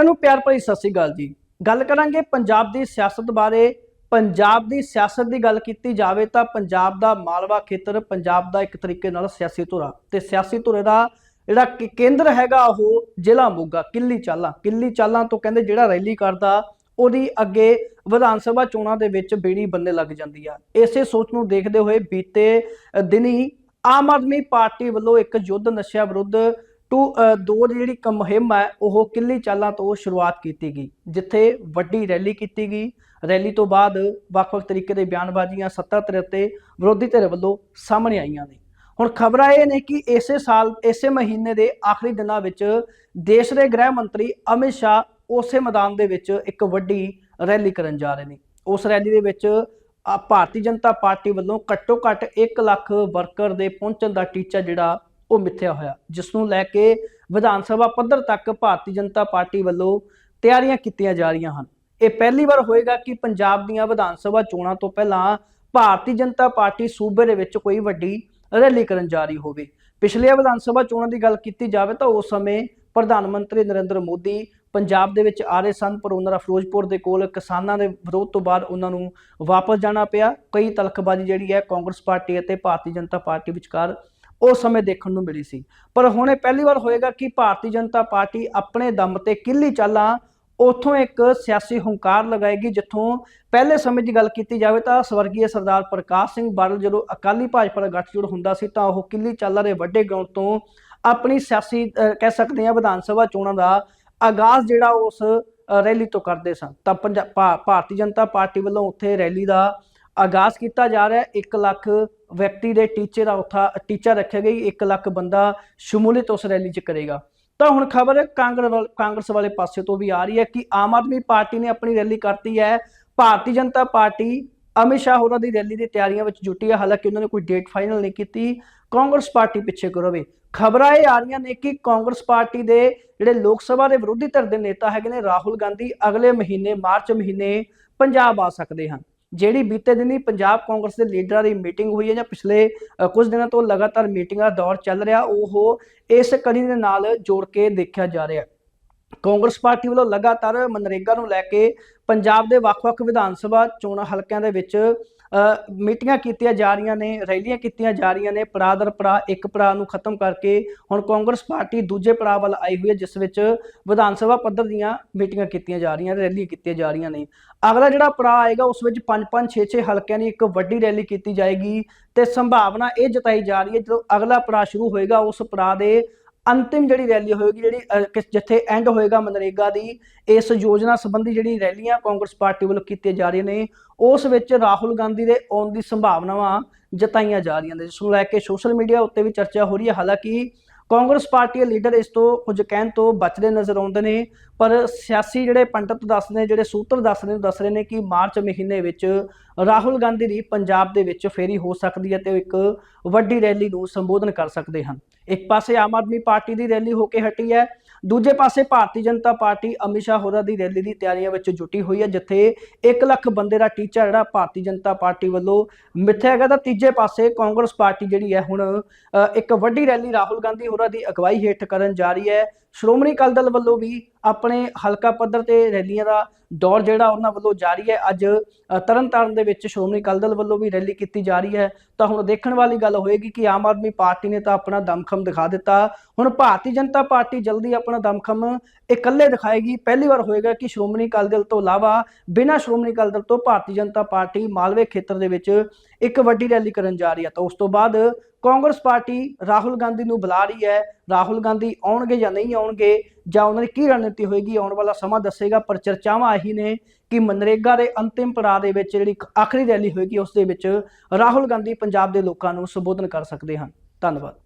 ਸਾਰਿਆਂ ਨੂੰ ਪਿਆਰ ਭਰੀ ਸਤਿ ਸ੍ਰੀ ਅਕਾਲ ਜੀ। ਗੱਲ ਕਰਾਂਗੇ ਪੰਜਾਬ ਦੀ ਸਿਆਸਤ ਬਾਰੇ। ਪੰਜਾਬ ਦੀ ਸਿਆਸਤ ਦੀ ਗੱਲ ਕੀਤੀ ਜਾਵੇ ਤਾਂ ਪੰਜਾਬ ਦਾ ਮਾਲਵਾ ਖੇਤਰ ਪੰਜਾਬ ਦਾ ਇੱਕ ਤਰੀਕੇ ਨਾਲ ਸਿਆਸੀ ਧੁਰਾ ਤੇ ਸਿਆਸੀ ਧੁਰੇ ਦਾ ਜਿਹੜਾ ਕੇਂਦਰ ਹੈਗਾ ਉਹ ਜ਼ਿਲ੍ਹਾ ਮੋਗਾ, ਕਿੱਲੀ ਚਾਲਾ। ਕਿੱਲੀ ਚਾਲਾ ਤੋਂ ਕਹਿੰਦੇ ਜਿਹੜਾ ਰੈਲੀ ਕਰਦਾ, ਉਹਦੀ ਅੱਗੇ ਵਿਧਾਨ ਸਭਾ ਚੋਣਾਂ ਦੇ ਵਿੱਚ ਬੇੜੀ ਬੰਨੇ ਲੱਗ ਜਾਂਦੀ ਆ। ਇਸੇ ਸੋਚ ਨੂੰ ਦੇਖਦੇ ਹੋਏ ਬੀਤੇ ਦਿਨੀ ਆਮ ਆਦਮੀ ਪਾਰਟੀ ਵੱਲੋਂ ਇੱਕ ਯੁੱਧ ਨਸ਼ਿਆਂ ਵਿਰੁੱਧ ਟੂ ਦੋ ਦੀ ਜਿਹੜੀ ਕ ਮੁਹਿੰਮ ਹੈ, ਉਹ ਕਿੱਲੀ ਚਾਲਾਂ ਤੋਂ ਸ਼ੁਰੂਆਤ ਕੀਤੀ ਗਈ, ਜਿੱਥੇ ਵੱਡੀ ਰੈਲੀ ਕੀਤੀ ਗਈ। ਰੈਲੀ ਤੋਂ ਬਾਅਦ ਵੱਖ-ਵੱਖ ਤਰੀਕੇ ਦੇ ਬਿਆਨਬਾਜ਼ੀਆਂ ਸੱਤਾ ਧਿਰ 'ਤੇ ਵਿਰੋਧੀ ਧਿਰ ਵੱਲੋਂ ਸਾਹਮਣੇ ਆਈਆਂ ਨੇ। ਹੁਣ ਖਬਰਾਂ ਇਹ ਨੇ ਕਿ ਇਸੇ ਸਾਲ, ਇਸੇ ਮਹੀਨੇ ਦੇ ਆਖਰੀ ਦਿਨਾਂ ਵਿੱਚ ਦੇਸ਼ ਦੇ ਗ੍ਰਹਿ ਮੰਤਰੀ ਅਮਿਤ ਸ਼ਾਹ ਉਸੇ ਮੈਦਾਨ ਦੇ ਵਿੱਚ ਇੱਕ ਵੱਡੀ ਰੈਲੀ ਕਰਨ ਜਾ ਰਹੇ ਨੇ। ਉਸ ਰੈਲੀ ਦੇ ਵਿੱਚ ਭਾਰਤੀ ਜਨਤਾ ਪਾਰਟੀ ਵੱਲੋਂ ਘੱਟੋ ਘੱਟ 1 ਲੱਖ ਵਰਕਰ ਦੇ ਪਹੁੰਚਣ ਦਾ ਟੀਚਾ ਜਿਹੜਾ ਉਹ ਮਿੱਥਿਆ ਹੋਇਆ ਜਿਸ ਨੂੰ ਲੈ ਕੇ ਵਿਧਾਨ ਸਭਾ ਪੱਧਰ ਤੱਕ ਭਾਰਤੀ ਜਨਤਾ ਪਾਰਟੀ ਵੱਲੋਂ ਤਿਆਰੀਆਂ ਕੀਤੀਆਂ ਜਾ ਰਹੀਆਂ ਹਨ। ਇਹ ਪਹਿਲੀ ਵਾਰ ਹੋਏਗਾ ਕਿ ਪੰਜਾਬ ਦੀਆਂ ਵਿਧਾਨ ਸਭਾ ਚੋਣਾਂ ਤੋਂ ਪਹਿਲਾਂ ਭਾਰਤੀ ਜਨਤਾ ਪਾਰਟੀ ਸੂਬੇ ਦੇ ਵਿੱਚ ਕੋਈ ਵੱਡੀ ਰੈਲੀ ਕਰਨ ਜਾ ਰਹੀ ਹੋਵੇ। ਪਿਛਲੇ ਵਿਧਾਨ ਸਭਾ ਚੋਣਾਂ ਦੀ ਗੱਲ ਕੀਤੀ ਜਾਵੇ ਤਾਂ ਉਸ ਸਮੇਂ ਪ੍ਰਧਾਨ ਮੰਤਰੀ ਨਰਿੰਦਰ ਮੋਦੀ ਪੰਜਾਬ ਦੇ ਵਿੱਚ ਆ ਰਹੇ ਸਨ, ਪਰ ਉਹਨਾਂ ਦਾ ਫਿਰੋਜ਼ਪੁਰ ਦੇ ਕੋਲ ਕਿਸਾਨਾਂ ਦੇ ਵਿਰੋਧ ਤੋਂ ਬਾਅਦ ਉਹਨਾਂ ਨੂੰ ਵਾਪਸ ਜਾਣਾ ਪਿਆ। ਕਈ ਤਲਖਬਾਜ਼ੀ ਜਿਹੜੀ ਹੈ ਕਾਂਗਰਸ ਪਾਰਟੀ ਅਤੇ ਭਾਰਤੀ ਜਨਤਾ ਪਾਰਟੀ ਵਿਚਕਾਰ ਉਸ ਸਮੇਂ ਦੇਖਣ ਨੂੰ ਮਿਲੀ ਸੀ। ਪਰ ਹੁਣ ਇਹ ਪਹਿਲੀ ਵਾਰ ਹੋਏਗਾ ਕਿ ਭਾਰਤੀ ਜਨਤਾ ਪਾਰਟੀ ਆਪਣੇ ਦਮ ਤੇ ਕਿੱਲੀ ਚਾਲਾਂ ਉਥੋਂ ਇੱਕ ਸਿਆਸੀ ਹੰਕਾਰ ਲਗਾਏਗੀ, ਜਿੱਥੋਂ ਪਹਿਲੇ ਸਮੇਂ ਦੀ ਗੱਲ ਕੀਤੀ ਜਾਵੇ ਤਾਂ ਸਵਰਗੀय ਸਰਦਾਰ ਪ੍ਰਕਾਸ਼ ਸਿੰਘ ਬਾਦਲ ਜਦੋਂ ਅਕਾਲੀ ਭਾਜਪਾ ਦਾ ਗੱਠਜੋੜ ਹੁੰਦਾ ਸੀ ਤਾਂ ਉਹ ਕਿੱਲੀ ਚਾਲਾਂ ਦੇ ਵੱਡੇ ਗਰਾਊਂਡ ਤੋਂ ਆਪਣੀ ਸਿਆਸੀ ਕਹਿ ਸਕਦੇ ਹਾਂ ਵਿਧਾਨ ਸਭਾ ਚੋਣਾਂ ਦਾ ਆਗਾਜ਼ ਜਿਹੜਾ ਉਸ ਰੈਲੀ ਤੋਂ ਕਰਦੇ ਸਨ। ਤਾਂ ਪੰਜਾ- ਭਾਰਤੀ ਜਨਤਾ ਪਾਰਟੀ ਵੱਲੋਂ ਉੱਥੇ ਰੈਲੀ ਦਾ ਆਗਾਜ਼ ਕੀਤਾ ਜਾ ਰਿਹਾ ਹੈ। 1 ਲੱਖ ਵਿਅਕਤੀ ਦੇ ਟੀਚੇ ਦਾ ਉਥਾ, ਟੀਚਾ ਰੱਖਿਆ ਗਈ 1 ਲੱਖ ਬੰਦਾ ਸ਼ਮੂਲੀਅਤ ਉਸ ਰੈਲੀ 'ਚ ਕਰੇਗਾ। ਤਾਂ ਹੁਣ ਖਬਰ ਕਾਂਗਰਸ ਵਾਲ- ਕਾਂਗਰਸ ਵਾਲੇ ਪਾਸੇ ਤੋਂ ਵੀ ਆ ਰਹੀ ਹੈ ਕਿ ਆਮ ਆਦਮੀ ਪਾਰਟੀ ਨੇ ਆਪਣੀ ਰੈਲੀ ਕਰਤੀ ਹੈ। ਭਾਰਤੀ ਜਨਤਾ ਪਾਰਟੀ ਅਮਿਤ ਸ਼ਾਹ ਹੋਰਾਂ ਦੀ ਰੈਲੀ ਦੀ ਤਿਆਰੀਆਂ ਵਿੱਚ ਜੁਟੀ ਹੈ। ਹਾਲਾਂਕਿ ਉਹਨਾਂ ਨੇ ਕੋਈ ਡੇਟ ਫਾਈਨਲ ਨਹੀਂ ਕੀਤੀ। ਕਾਂਗਰਸ ਪਾਰਟੀ ਪਿੱਛੇ ਕਰੋਵੇ ਖਬਰਾਂ ਇਹ ਆ ਰਹੀਆਂ ਨੇ ਕਿ ਕਾਂਗਰਸ ਪਾਰਟੀ ਦੇ ਜਿਹੜੇ ਲੋਕ ਸਭਾ ਦੇ ਵਿਰੋਧੀ ਧਿਰ ਦੇ ਨੇਤਾ ਹੈਗੇ ਨੇ, ਰਾਹੁਲ ਗਾਂਧੀ ਅਗਲੇ ਮਹੀਨੇ, ਮਾਰਚ ਮਹੀਨੇ ਪੰਜਾਬ ਆ ਸਕਦੇ ਹਨ। ਜਿਹੜੀ ਬੀਤੇ ਦਿਨੀ ਪੰਜਾਬ ਕਾਂਗਰਸ ਦੇ ਲੀਡਰਾਂ ਦੀ ਮੀਟਿੰਗ ਹੋਈ ਹੈ ਜਾਂ ਪਿਛਲੇ ਕੁਝ ਦਿਨਾਂ ਤੋਂ ਲਗਾਤਾਰ ਮੀਟਿੰਗਾਂ ਦਾ ਦੌਰ ਚੱਲ ਰਿਹਾ, ਉਹ ਇਸ ਕੜੀ ਦੇ ਨਾਲ ਜੋੜ ਕੇ ਦੇਖਿਆ ਜਾ ਰਿਹਾ ਹੈ। ਕਾਂਗਰਸ ਪਾਰਟੀ ਵੱਲੋਂ ਲਗਾਤਾਰ ਮਨਰੇਗਾ ਨੂੰ ਲੈ ਕੇ ਪੰਜਾਬ ਦੇ ਵੱਖ-ਵੱਖ ਵਿਧਾਨ ਸਭਾ ਚੋਣ ਹਲਕਿਆਂ ਦੇ ਵਿੱਚ ਮੀਟਿੰਗਾਂ ਕੀਤੀਆਂ ਜਾ ਰਹੀਆਂ ਨੇ, ਰੈਲੀਆਂ ਕੀਤੀਆਂ ਜਾ ਰਹੀਆਂ ਨੇ ਪੜਾਅ ਦਰ ਪੜਾਅ ਇੱਕ ਪੜਾਅ ਨੂੰ ਖਤਮ ਕਰਕੇ ਹੁਣ ਕਾਂਗਰਸ ਪਾਰਟੀ ਦੂਜੇ ਪੜਾਅ ਵੱਲ ਆਈ ਹੋਈ ਹੈ, ਜਿਸ ਵਿੱਚ ਵਿਧਾਨ ਸਭਾ ਪੱਧਰ ਦੀਆਂ ਮੀਟਿੰਗਾਂ ਕੀਤੀਆਂ ਜਾ ਰਹੀਆਂ, ਰੈਲੀਆਂ ਕੀਤੀਆਂ ਜਾ ਰਹੀਆਂ ਨੇ। ਅਗਲਾ ਜਿਹੜਾ ਪੜਾਅ ਆਏਗਾ, ਉਸ ਵਿੱਚ 5-5 6-6 ਹਲਕਿਆਂ ਦੀ ਇੱਕ ਵੱਡੀ ਰੈਲੀ ਕੀਤੀ ਜਾਏਗੀ ਤੇ ਸੰਭਾਵਨਾ ਇਹ ਜਤਾਈ ਜਾ ਰਹੀ ਹੈ, ਜਦੋਂ ਅਗਲਾ ਪੜਾਅ ਸ਼ੁਰੂ ਹੋਏਗਾ, ਉਸ ਪੜਾਅ ਦੇ ਅੰਤਿਮ ਜਿਹੜੀ ਰੈਲੀ ਹੋਏਗੀ, ਜਿਹੜੀ ਜਿੱਥੇ ਐਂਡ ਹੋਏਗਾ ਮਨਰੇਗਾ ਦੀ, ਇਸ ਯੋਜਨਾ ਸੰਬੰਧੀ ਜਿਹੜੀ ਰੈਲੀਆਂ ਕਾਂਗਰਸ ਪਾਰਟੀ ਵੱਲੋਂ ਕੀਤੀਆਂ ਜਾ ਰਹੀਆਂ ਨੇ, ਉਸ ਵਿੱਚ ਰਾਹੁਲ ਗਾਂਧੀ ਦੇ ਆਉਣ ਦੀ ਸੰਭਾਵਨਾਵਾਂ ਜਤਾਈਆਂ ਜਾ ਰਹੀਆਂ ਨੇ। ਜਿਸ ਨੂੰ ਲੈ ਕੇ ਸੋਸ਼ਲ ਮੀਡੀਆ ਉੱਤੇ ਵੀ ਚਰਚਾ ਹੋ ਰਹੀ ਹੈ। ਹਾਲਾਂਕਿ ਕਾਂਗਰਸ ਪਾਰਟੀ ਦੇ ਲੀਡਰ ਇਸ ਤੋਂ ਕੁਝ ਕਹਿਣ ਤੋਂ ਬਚਦੇ ਨਜ਼ਰ ਆਉਂਦੇ ਨੇ, ਪਰ ਸਿਆਸੀ ਜਿਹੜੇ ਪੰਡਤ ਦੱਸਦੇ ਨੇ, ਜਿਹੜੇ ਸੂਤਰ ਦੱਸਦੇ ਨੇ, ਉਹ ਦੱਸ ਰਹੇ ਨੇ ਕਿ ਮਾਰਚ ਮਹੀਨੇ ਵਿੱਚ ਰਾਹੁਲ ਗਾਂਧੀ ਦੀ ਪੰਜਾਬ ਦੇ ਵਿੱਚ ਫੇਰੀ ਹੋ ਸਕਦੀ ਹੈ ਤੇ ਉਹ ਇੱਕ ਵੱਡੀ ਰੈਲੀ ਨੂੰ ਸੰਬੋਧਨ ਕਰ ਸਕਦੇ ਹਨ। ਇੱਕ ਪਾਸੇ ਆਮ ਆਦਮੀ ਪਾਰਟੀ ਦੀ ਰੈਲੀ ਹੋ ਕੇ ਹਟੀ ਹੈ ਦੂਜੇ ਪਾਸੇ ਭਾਰਤੀ ਜਨਤਾ ਪਾਰਟੀ ਅਮਿਤ ਸ਼ਾਹ ਹੋਰਾਂ ਦੀ ਰੈਲੀ ਦੀ ਤਿਆਰੀਆਂ ਵਿੱਚ ਜੁਟੀ ਹੋਈ ਹੈ ਜਿੱਥੇ 1 ਲੱਖ ਬੰਦੇ ਦਾ ਟੀਚਾ ਜਿਹੜਾ ਭਾਰਤੀ ਜਨਤਾ ਪਾਰਟੀ ਵੱਲੋਂ ਮਿੱਥਿਆ ਗਿਆ ਤਾਂ ਤੀਜੇ ਪਾਸੇ ਕਾਂਗਰਸ ਪਾਰਟੀ ਜਿਹੜੀ ਹੈ ਹੁਣ ਅ, ਇੱਕ ਵੱਡੀ ਰੈਲੀ ਰਾਹੁਲ ਗਾਂਧੀ ਹੋਰਾਂ ਦੀ ਅਗਵਾਈ ਹੇਠ ਕਰਨ ਜਾ ਰਹੀ ਹੈ ਸ਼੍ਰੋਮਣੀ ਅਕਾਲੀ ਦਲ ਵੱਲੋਂ ਵੀ ਆਪਣੇ ਹਲਕਾ ਪੱਧਰ ਤੇ ਰੈਲੀਆਂ ਦਾ ਦੌਰ ਜਿਹੜਾ ਉਹਨਾਂ ਵੱਲੋਂ ਜਾਰੀ ਹੈ। ਅੱਜ ਤਰਨਤਾਰਨ ਦੇ ਵਿੱਚ ਸ਼੍ਰੋਮਣੀ ਅਕਾਲੀ ਦਲ ਵੱਲੋਂ ਵੀ ਰੈਲੀ ਕੀਤੀ ਜਾ ਰਹੀ ਹੈ। ਤਾਂ ਹੁਣ ਦੇਖਣ ਵਾਲੀ ਗੱਲ ਹੋਏਗੀ ਕਿ ਆਮ ਆਦਮੀ ਪਾਰਟੀ ਨੇ ਤਾਂ ਆਪਣਾ ਦਮਖਮ ਦਿਖਾ ਦਿੱਤਾ। ਹੁਣ ਭਾਰਤੀ ਜਨਤਾ ਪਾਰਟੀ ਜਲਦੀ ਆਪਣਾ ਦਮਖਮ ਇਕੱਲੇ ਦਿਖਾਏਗੀ। ਪਹਿਲੀ ਵਾਰ ਹੋਏਗਾ ਕਿ ਸ਼੍ਰੋਮਣੀ ਅਕਾਲੀ ਦਲ ਤੋਂ ਇਲਾਵਾ ਬਿਨਾਂ ਸ਼੍ਰੋਮਣੀ ਅਕਾਲੀ ਦਲ ਤੋਂ ਭਾਰਤੀ ਜਨਤਾ ਪਾਰਟੀ ਮਾਲਵੇ ਖੇਤਰ ਦੇ ਵਿੱਚ ਇੱਕ ਵੱਡੀ ਰੈਲੀ ਕਰਨ ਜਾ ਰਹੀ ਹੈ ਤਾਂ ਉਸ ਤੋਂ ਬਾਅਦ ਕਾਂਗਰਸ ਪਾਰਟੀ ਰਾਹੁਲ ਗਾਂਧੀ ਨੂੰ ਬੁਲਾ ਰਹੀ ਹੈ। ਰਾਹੁਲ ਗਾਂਧੀ ਆਉਣਗੇ ਜਾਂ ਨਹੀਂ ਆਉਣਗੇ ਜਾਂ ਉਹਨਾਂ ਦੀ ਕੀ ਰਣਨੀਤੀ ਹੋਏਗੀ ਆਉਣ ਵਾਲਾ ਸਮਾਂ ਦੱਸੇਗਾ, ਪਰ ਚਰਚਾਵਾਂ ਇਹੀ ਨੇ ਕਿ ਮਨਰੇਗਾ ਦੇ ਅੰਤਿਮ ਪੜਾਅ ਦੇ ਵਿੱਚ ਜਿਹੜੀ ਆਖਰੀ ਰੈਲੀ ਹੋਏਗੀ, ਉਸ ਦੇ ਵਿੱਚ ਰਾਹੁਲ ਗਾਂਧੀ ਪੰਜਾਬ ਦੇ ਲੋਕਾਂ ਨੂੰ ਸੰਬੋਧਨ ਕਰ ਸਕਦੇ ਹਨ। ਧੰਨਵਾਦ।